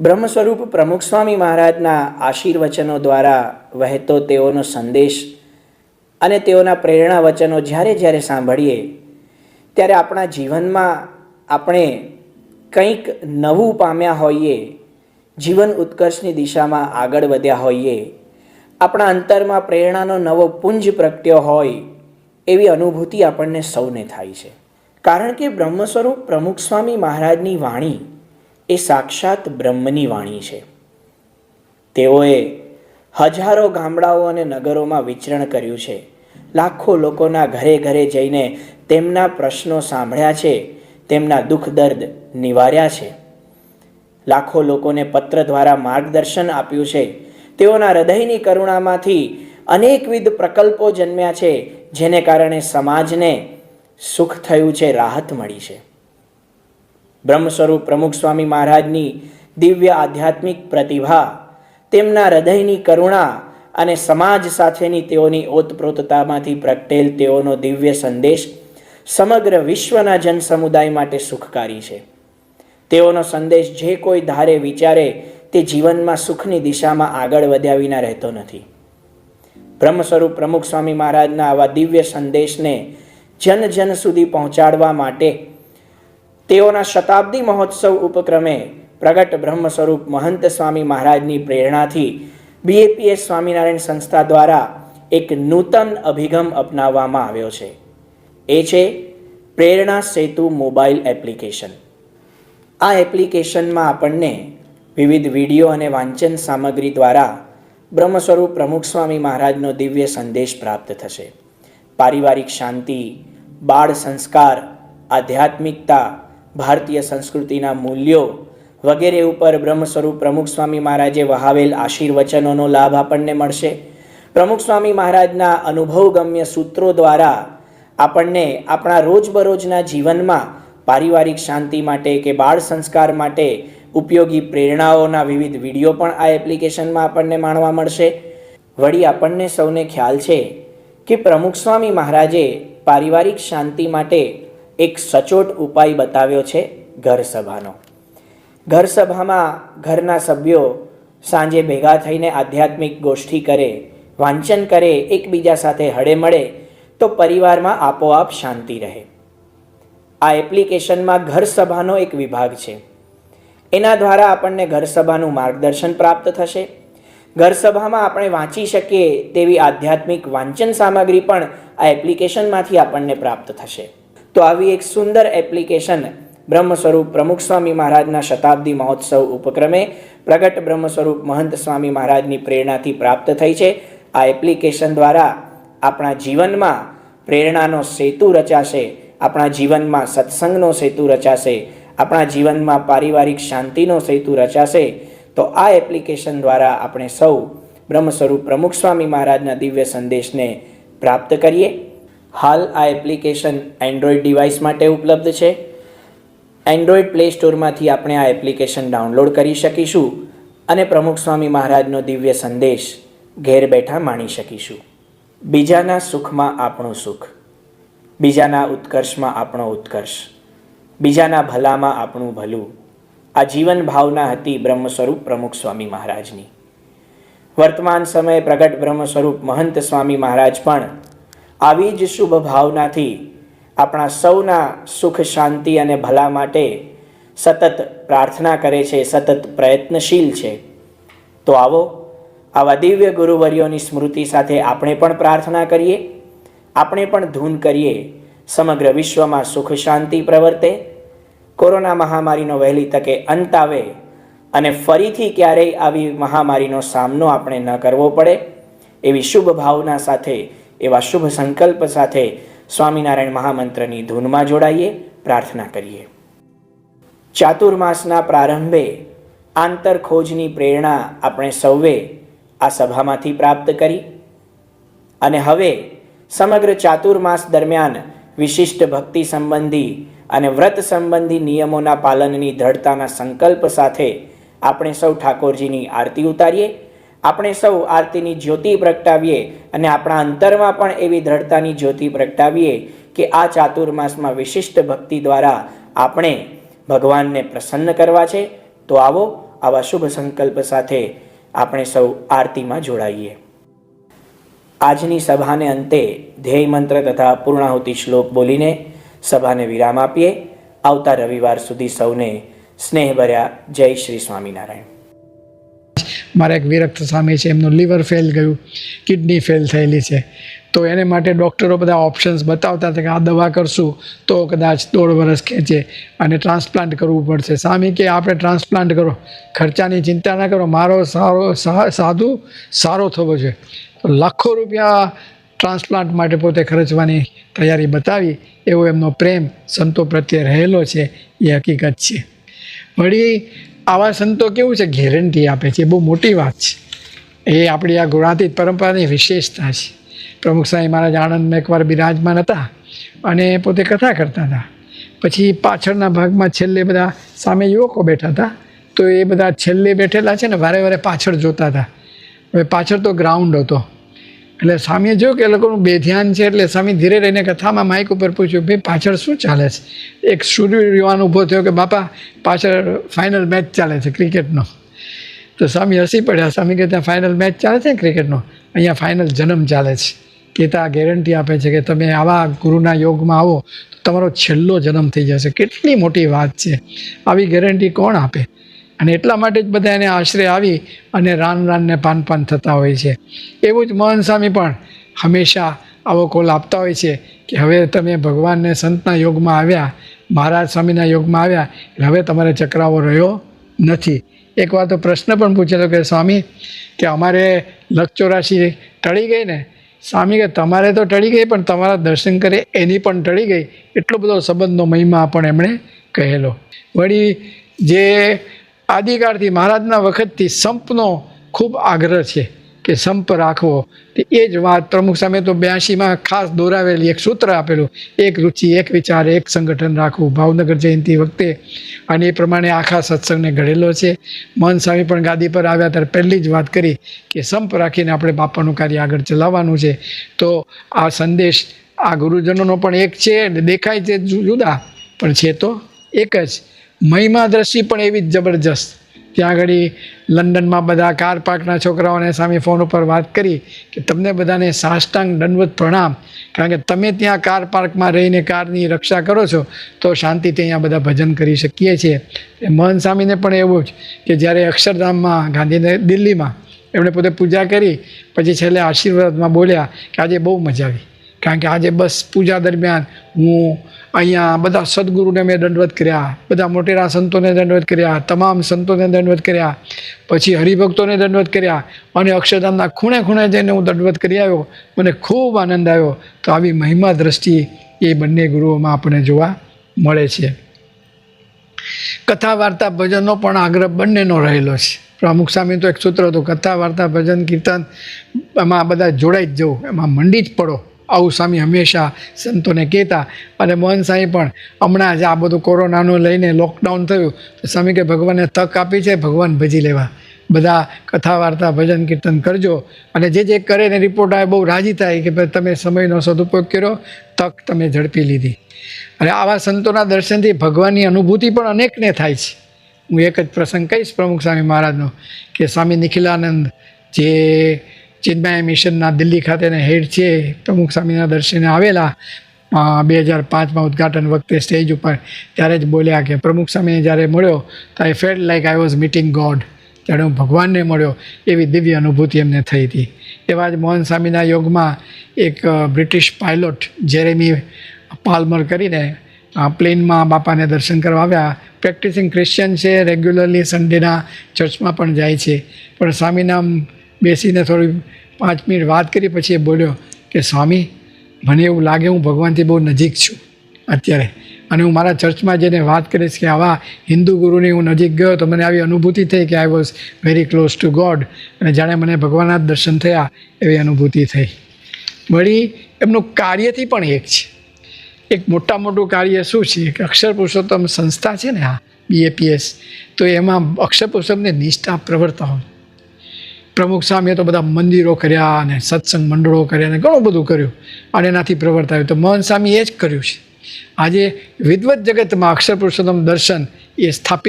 બ્રહ્મ સ્વરૂપ પ્રમુખ સ્વામી મહારાજના આશીર્વચનો દ્વારા વહેતો તેઓનો સંદેશ અને તેઓના પ્રેરણા વચનો જ્યારે જ્યારે સાંભળીએ, ત્યારે આપણા જીવનમાં આપણે કંઈક નવું પામ્યા હોઈએ, જીવન ઉત્કર્ષની દિશામાં આગળ વધ્યા હોઈએ, આપણા અંતરમાં પ્રેરણાનો નવો પુંજ પ્રગટ્યો હોય, એવી અનુભૂતિ આપણને સૌને થાય છે. કારણ કે બ્રહ્મ સ્વરૂપ પ્રમુખ સ્વામી મહારાજની વાણી એ સાક્ષાત બ્રહ્મની વાણી છે. તેઓએ હજારો ગામડાઓ અને નગરોમાં વિચરણ કર્યું છે. લાખો લોકોના ઘરે ઘરે જઈને તેમના પ્રશ્નો સાંભળ્યા છે, તેમના દુઃખ દર્દ નિવાર્યા છે. લાખો લોકોને પત્ર દ્વારા માર્ગદર્શન આપ્યું છે. તેઓના હૃદયની કરુણામાંથી અનેકવિધ પ્રકલ્પો જન્મ્યા છે, જેને કારણે સમાજને સુખ થયું છે, રાહત મળી છે. બ્રહ્મ સ્વરૂપ પ્રમુખ સ્વામી મહારાજની દિવ્ય આધ્યાત્મિક પ્રતિભા, તેમના હૃદયની કરુણા અને સમાજ સાથેની તેઓની ઓતપ્રોતતામાંથી પ્રગટેલ તેઓનો દિવ્ય સંદેશ સમગ્ર વિશ્વના જન સમુદાય માટે સુખકારી છે. તેઓનો સંદેશ જે કોઈ ધારે વિચારે તે જીવનમાં સુખની દિશામાં આગળ વધ્યા વિના રહેતો નથી. બ્રહ્મ સ્વરૂપ પ્રમુખ સ્વામી મહારાજના આવા દિવ્ય સંદેશને જન જન સુધી પહોંચાડવા માટે તેઓના શતાબ્દી મહોત્સવ ઉપક્રમે પ્રગટ બ્રહ્મ સ્વરૂપ મહંત સ્વામી મહારાજની પ્રેરણાથી બીએપીએસ સ્વામિનારાયણ સંસ્થા દ્વારા એક નૂતન અભિગમ અપનાવવામાં આવ્યો છે. એ છે પ્રેરણા સેતુ મોબાઈલ એપ્લિકેશન. આ એપ્લિકેશનમાં આપણને વિવિધ વીડિયો અને વાંચન સામગ્રી દ્વારા બ્રહ્મ સ્વરૂપ પ્રમુખ સ્વામી મહારાજનો દિવ્ય સંદેશ પ્રાપ્ત થશે. પારિવારિક શાંતિ, બાળ સંસ્કાર, આધ્યાત્મિકતા ભારતીય સંસ્કૃતિના મૂલ્યો વગેરે ઉપર બ્રહ્મ સ્વરૂપ પ્રમુખ સ્વામી મહારાજે વહાવેલ આશીર્વચનોનો લાભ આપણને મળશે. પ્રમુખ સ્વામી મહારાજના અનુભવગમ્ય સૂત્રો દ્વારા આપણને આપણા રોજબરોજના જીવનમાં પારિવારિક શાંતિ માટે કે બાળ સંસ્કાર માટે ઉપયોગી પ્રેરણાઓના વિવિધ વીડિયો પણ આ એપ્લિકેશનમાં આપણને માણવા મળશે. વળી આપણને સૌને ખ્યાલ છે કે પ્રમુખ સ્વામી મહારાજે પારિવારિક શાંતિ માટે એક સચોટ ઉપાય બતાવ્યો છે ઘર સભાનો. ઘર સભામાં ઘરના સભ્યો સાંજે ભેગા થઈને આધ્યાત્મિક ગોષ્ઠી કરે, વાંચન કરે, એકબીજા સાથે હળે મળે, તો પરિવારમાં આપોઆપ શાંતિ રહે. આ એપ્લિકેશનમાં ઘર સભાનો એક વિભાગ છે. એના દ્વારા આપણને ઘર સભાનું માર્ગદર્શન પ્રાપ્ત થશે. ઘર સભામાં આપણે વાંચી શકીએ તેવી આધ્યાત્મિક વાંચન સામગ્રી પણ આ એપ્લિકેશનમાંથી આપણને પ્રાપ્ત થશે. તો આવી એક સુંદર એપ્લિકેશન બ્રહ્મ સ્વરૂપ પ્રમુખ સ્વામી મહારાજના શતાબ્દી મહોત્સવ ઉપક્રમે પ્રગટ બ્રહ્મ સ્વરૂપ મહંત સ્વામી મહારાજની પ્રેરણાથી પ્રાપ્ત થઈ છે. આ એપ્લિકેશન દ્વારા આપણા જીવનમાં પ્રેરણાનો સેતુ રચાશે, આપણા જીવનમાં સત્સંગનો સેતુ રચાશે, આપણા જીવનમાં પારિવારિક શાંતિનો સેતુ રચાશે. તો આ એપ્લિકેશન દ્વારા આપણે સૌ બ્રહ્મ સ્વરૂપ પ્રમુખ સ્વામી મહારાજના દિવ્ય સંદેશને પ્રાપ્ત કરીએ. હાલ આ એપ્લિકેશન એન્ડ્રોઈડ ડિવાઇસ માટે ઉપલબ્ધ છે. એન્ડ્રોઈડ પ્લે સ્ટોરમાંથી આપણે આ એપ્લિકેશન ડાઉનલોડ કરી શકીશું અને પ્રમુખ સ્વામી મહારાજનો દિવ્ય સંદેશ ઘેર બેઠા માણી શકીશું. બીજાના સુખમાં આપણું સુખ, બીજાના ઉત્કર્ષમાં આપણો ઉત્કર્ષ, બીજાના ભલામાં આપણું ભલું. આ જીવન ભાવના હતી બ્રહ્મ સ્વરૂપ પ્રમુખ સ્વામી મહારાજની. વર્તમાન સમયે પ્રગટ બ્રહ્મ સ્વરૂપ મહંત સ્વામી મહારાજ પણ આવી જ શુભ ભાવનાથી આપણા સૌના સુખ, શાંતિ અને ભલા માટે સતત પ્રાર્થના કરે છે, સતત પ્રયત્નશીલ છે. તો આવો, આવા દિવ્ય ગુરુવર્યોની સ્મૃતિ સાથે આપણે પણ પ્રાર્થના કરીએ. આપણે પણ ધૂન કરીએ. સમગ્ર વિશ્વમાં સુખ, શાંતિ પ્રવર્તે. કોરોના મહામારીનો વહેલી તકે અંત આવે અને ફરીથી ક્યારેય આવી મહામારીનો સામનો આપણે ન કરવો પડે. એવી શુભ ભાવના સાથે એવા શુભ સંકલ્પ સાથે સ્વામિનારાયણ મહામંત્રની ધૂનમાં જોડાઈએ, પ્રાર્થના કરીએ. ચાતુર્માસના પ્રારંભે આંતરખોજની પ્રેરણા આપણે સૌએ આ સભામાંથી પ્રાપ્ત કરી અને હવે સમગ્ર ચાતુર્માસ દરમિયાન વિશિષ્ટ ભક્તિ સંબંધી અને વ્રત સંબંધી નિયમોના પાલનની દ્રઢતાના સંકલ્પ સાથે આપણે સૌ ઠાકોરજીની આરતી ઉતારીએ આપણે સૌ આરતીની જ્યોતિ પ્રગટાવીએ અને આપણા અંતરમાં પણ એવી દ્રઢતાની જ્યોતિ પ્રગટાવીએ કે આ ચાતુર્માસમાં વિશિષ્ટ ભક્તિ દ્વારા આપણે ભગવાનને પ્રસન્ન કરવા છે. તો આવો આવા શુભ સંકલ્પ સાથે આપણે સૌ આરતીમાં જોડાઈએ. આજની સભાને અંતે ધ્યેય મંત્ર તથા પૂર્ણાહુતિ શ્લોક બોલીને સભાને વિરામ આપીએ. આવતા રવિવાર સુધી સૌને સ્નેહભર્યા જય શ્રી સ્વામિનારાયણ. મારા એક વિરક્ત સ્વામી છે, એમનું લીવર ફેલ ગયું કિડની ફેલ થયેલી છે. તો એને માટે ડૉક્ટરો બધા ઓપ્શન્સ બતાવતા હતા કે આ દવા કરશું, તો કદાચ દોઢ વરસ ખેંચે અને ટ્રાન્સપ્લાન્ટ કરવું પડશે. સ્વામી કે, આપણે ટ્રાન્સપ્લાન્ટ કરો, ખર્ચાની ચિંતા ના કરો, મારો સારો સાધુ સારો થવો છે તો લાખો રૂપિયા ટ્રાન્સપ્લાન્ટ માટે પોતે ખર્ચવાની તૈયારી બતાવી, એવો એમનો પ્રેમ સંતો પ્રત્યે રહેલો છે, એ હકીકત છે. વળી આવા સંતો કેવું છે? ગેરંટી આપે છે. એ બહુ મોટી વાત છે. એ આપણી આ ગુણાતીત પરંપરાની વિશેષતા છે. પ્રમુખ સ્વામી મહારાજ આણંદમાં એકવાર બિરાજમાન હતા અને પોતે કથા કરતા હતા. પછી પાછળના ભાગમાં છેલ્લે બધા સામે યુવકો બેઠા હતા. તો એ બધા છેલ્લે બેઠેલા છે ને, વારે વારે પાછળ જોતા હતા. હવે પાછળ તો ગ્રાઉન્ડ હતો. એટલે સ્વામીએ જોયું કે એ લોકોનું બેધ્યાન છે, એટલે સ્વામી ધીરે રહીને કથામાં માઇક ઉપર પૂછ્યું, ભાઈ પાછળ શું ચાલે છે? એક સૂર્ય યુવાન ઊભો થયો કે, બાપા, પાછળ ફાઇનલ મેચ ચાલે છે ક્રિકેટનો. તો સ્વામી હસી પડ્યા. સ્વામી કે ત્યાં ફાઇનલ મેચ ચાલે છે ક્રિકેટનો? અહીંયા ફાઇનલ જન્મ ચાલે છે. કહેતા ગેરંટી આપે છે કે, તમે આવા ગુરુના યોગમાં આવો, તો તમારો છેલ્લો જન્મ થઈ જશે. કેટલી મોટી વાત છે. આવી ગેરંટી કોણ આપે? અને એટલા માટે જ બધા એને આશરે આવી અને રાન રાનને પાન પાન થતા હોય છે. એવું જ મોહન સ્વામી પણ હંમેશા આવો કોલ આપતા હોય છે કે હવે તમે ભગવાનને સંતના યોગમાં આવ્યા, મહારાજ સ્વામીના યોગમાં આવ્યા, એટલે હવે તમારે ચક્રાવો રહ્યો નથી. એકવાર તો પ્રશ્ન પણ પૂછેલો કે સ્વામી, કે અમારે લક્ષચોરાશી ટળી ગઈ ને? સ્વામી કે તમારે તો ટળી ગઈ, પણ તમારા દર્શન કરે એની પણ ટળી ગઈ. એટલો બધો સંબંધનો મહિમા પણ એમણે કહેલો. વળી જે આદિકાળથી મહારાજના વખતથી સંપનો ખૂબ આગ્રહ છે કે સંપ રાખવો. તે એ જ વાત પ્રમુખ સામે તો બ્યાસીમાં ખાસ દોરાવેલી એક સૂત્ર આપેલું, એક રુચિ, એક વિચાર, એક સંગઠન રાખવું. ભાવનગર જયંતિ વખતે અને એ પ્રમાણે આખા સત્સંગને ઘડેલો છે. મન સ્વામી પણ ગાદી પર આવ્યા ત્યારે પહેલી જ વાત કરી કે સંપ રાખીને આપણે બાપાનું કાર્ય આગળ ચલાવવાનું છે. તો આ સંદેશ આ ગુરુજનોનો પણ એક છે દેખાય છે જુદા, પણ છે તો એક જ. મહિમા દ્રષ્ટિ પણ એવી જ જબરજસ્ત. ત્યાં આગળ લંડનમાં બધા કાર પાર્કના છોકરાઓને સામે ફોન ઉપર વાત કરી કે તમને બધાને સાષ્ટાંગ દંડવત પ્રણામ. કારણ કે તમે ત્યાં કાર પાર્કમાં રહીને કારની રક્ષા કરો છો, તો શાંતિથી અહીંયા બધા ભજન કરી શકીએ છીએ. મહન સ્વામીને પણ એવું જ કે જ્યારે અક્ષરધામમાં ગાંધીનગર, દિલ્હીમાં એમણે પોતે પૂજા કરી, પછી છેલ્લે આશીર્વાદમાં બોલ્યા કે આજે બહુ મજા આવી. કારણ કે આજે બસ પૂજા દરમિયાન હું અહીંયા બધા સદગુરુને મેં દંડવત કર્યા, બધા મોટેરા સંતોને દંડવત કર્યા, તમામ સંતોને દંડવત કર્યા, પછી હરિભક્તોને દંડવત કર્યા અને અક્ષરધામના ખૂણે ખૂણે જઈને હું દંડવત કરી આવ્યો, મને ખૂબ આનંદ આવ્યો. તો આવી મહિમા દ્રષ્ટિ એ બંને ગુરુઓમાં આપણને જોવા મળે છે. કથા, વાર્તા, ભજનનો પણ આગ્રહ બંનેનો રહેલો છે. પ્રમુખ સ્વામી તો એક સૂત્ર હતું, કથા, વાર્તા, ભજન, કીર્તન, એમાં બધા જોડાઈ જ જવું, એમાં મંડી જ પડો. આવું સ્વામી હંમેશા સંતોને કહેતા. અને મોહન સાંઈ પણ હમણાં જ આ બધું કોરોનાનું લઈને લોકડાઉન થયું. તો સ્વામી કે ભગવાને તક આપી છે, ભગવાન ભજી લેવા. બધા કથા વાર્તા, ભજન કીર્તન કરજો. અને જે જે કરે ને રિપોર્ટ આવે, બહુ રાજી થાય કે ભાઈ તમે સમયનો સદુપયોગ કર્યો, તક તમે ઝડપી લીધી. અને આવા સંતોના દર્શનથી ભગવાનની અનુભૂતિ પણ અનેકને થાય છે. હું એક જ પ્રસંગ કહીશ પ્રમુખ સ્વામી મહારાજનો, કે સ્વામી નિખિલાનંદ જે ચિન્મય મિશનના દિલ્હી ખાતેના હેડ છે. પ્રમુખ સ્વામીના દર્શને આવેલા બે હજાર પાંચમાં ઉદ્ઘાટન વખતે સ્ટેજ ઉપર ત્યારે જ બોલ્યા કે, પ્રમુખ સ્વામીને જ્યારે મળ્યો, તો I felt like I was meeting God ત્યારે હું ભગવાનને મળ્યો. એવી દિવ્ય અનુભૂતિ એમને થઈ હતી. એવા જ મોહન સ્વામીના યોગમાં એક બ્રિટિશ પાયલોટ જેરેમી પાલ્મર કરીને પ્લેનમાં બાપાને દર્શન કરવા આવ્યા. પ્રેક્ટિસિંગ ક્રિશ્ચિયન છે, રેગ્યુલરલી સન્ડેના ચર્ચમાં પણ જાય છે. પણ સ્વામીના બેસીને થોડી પાંચ મિનિટ વાત કરી, પછી એ બોલ્યો કે, સ્વામી, મને એવું લાગે હું ભગવાનથી બહુ નજીક છું અત્યારે. અને હું મારા ચર્ચમાં જઈને વાત કરીશ કે આવા હિન્દુ ગુરુની હું નજીક ગયો તો મને આવી અનુભૂતિ થઈ કે I was very close to God અને જાણે મને ભગવાનના દર્શન થયા એવી અનુભૂતિ થઈ. વળી એમનું કાર્યથી પણ એક છે. એક મોટા મોટું કાર્ય શું છે? કે અક્ષર પુરુષોત્તમ સંસ્થા છે ને આ બીએપીએસ તો એમાં અક્ષર પુરુષોત્તમની નિષ્ઠા પ્રવર્તાઓ પ્રમુખ સ્વામીએ તો બધા મંદિરો કર્યા અને સત્સંગ મંડળો કર્યા અને ઘણું બધું કર્યું. અને એનાથી પ્રવર્તાવ્યું તો મોહન સ્વામી એ જ કર્યું છે. આજે વિદવત જગતમાં અક્ષર પુરુષોત્તમ દર્શન એ સ્થાપિત